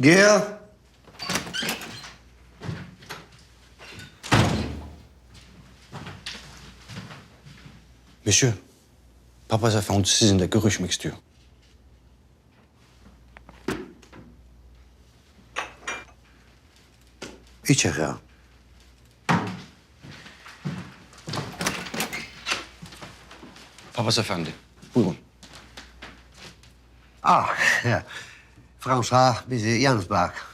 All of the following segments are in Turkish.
Gel. Monsieur, papaz efendi sizinle görüşmek istiyor. İçeri al. Papaz efendi, buyurun. Ah, ya. Fransa bizi yalnız bırak.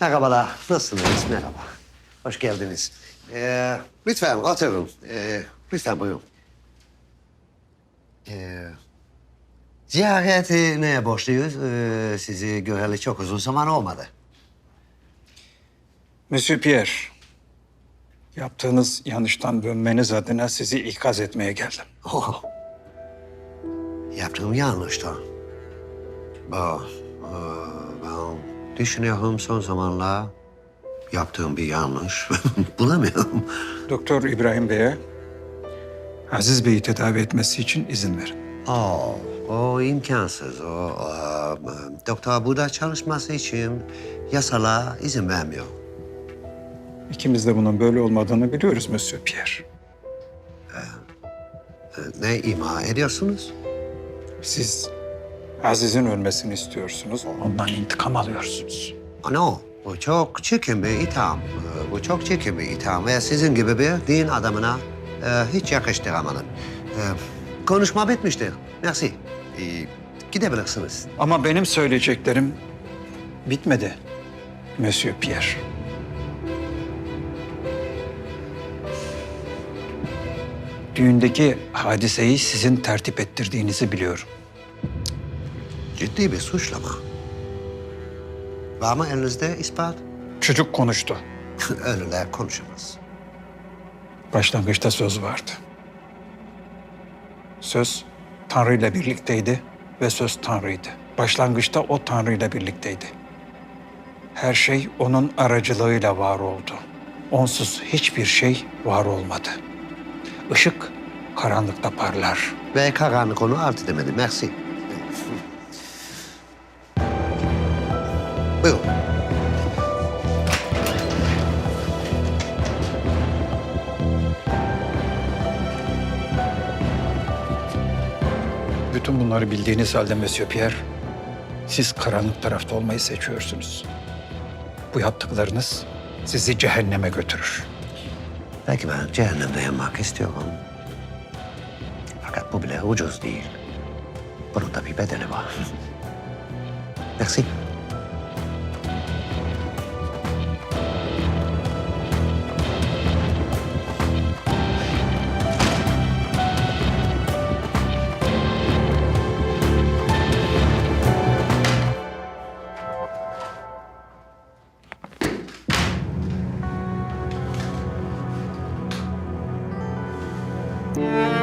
Merhabalar, nasılsınız? Merhaba. Hoş geldiniz. Ee, lütfen oturun. Ee, lütfen buyurun. Ee, ziyareti neye borçluyuz? Ee, sizi göreli çok uzun zaman olmadı. Monsieur Pierre, yaptığınız yanlıştan dönmeniz adına sizi ikaz etmeye geldim. Oh. Yaptığım yanlıştı. Bu, e, ben düşünüyorum son zamanlar yaptığım bir yanlış. Bulamıyorum. Doktor İbrahim Bey'e Aziz Bey'i tedavi etmesi için izin verin. Oh, o imkansız. O, e, doktor burada çalışması için yasalar izin vermiyor. İkimiz de bunun böyle olmadığını biliyoruz Monsieur Pierre. E, Ne ima ediyorsunuz? Siz Aziz'in ölmesini istiyorsunuz, ondan intikam alıyorsunuz. No, bu çok çirkin bir itham. Bu çok çirkin bir itham ve sizin gibi bir din adamına e, hiç yakıştıramadım. E, konuşma bitmiştir. Merci. E, gidebilirsiniz. Ama benim söyleyeceklerim bitmedi Monsieur Pierre. Düğündeki hadiseyi sizin tertip ettirdiğinizi biliyorum. Ciddi bir suçlama. Var mı elinizde ispat? Çocuk konuştu. Ölüler konuşamaz. Başlangıçta söz vardı. Söz Tanrı ile birlikteydi ve söz Tanrı'ydı. Başlangıçta o Tanrı ile birlikteydi. Her şey onun aracılığıyla var oldu. Onsuz hiçbir şey var olmadı. Işık karanlıkta parlar. Ve karanlık onu alt edemedi. Merci. Buyurun. Bütün bunları bildiğiniz halde Monsieur Pierre, siz karanlık tarafta olmayı seçiyorsunuz. Bu yaptıklarınız sizi cehenneme götürür. Belki ben cehennemde yanmak istiyorum. Bu bile ucuz değil. Bunun da bir bedeli var. Merci. Yeah.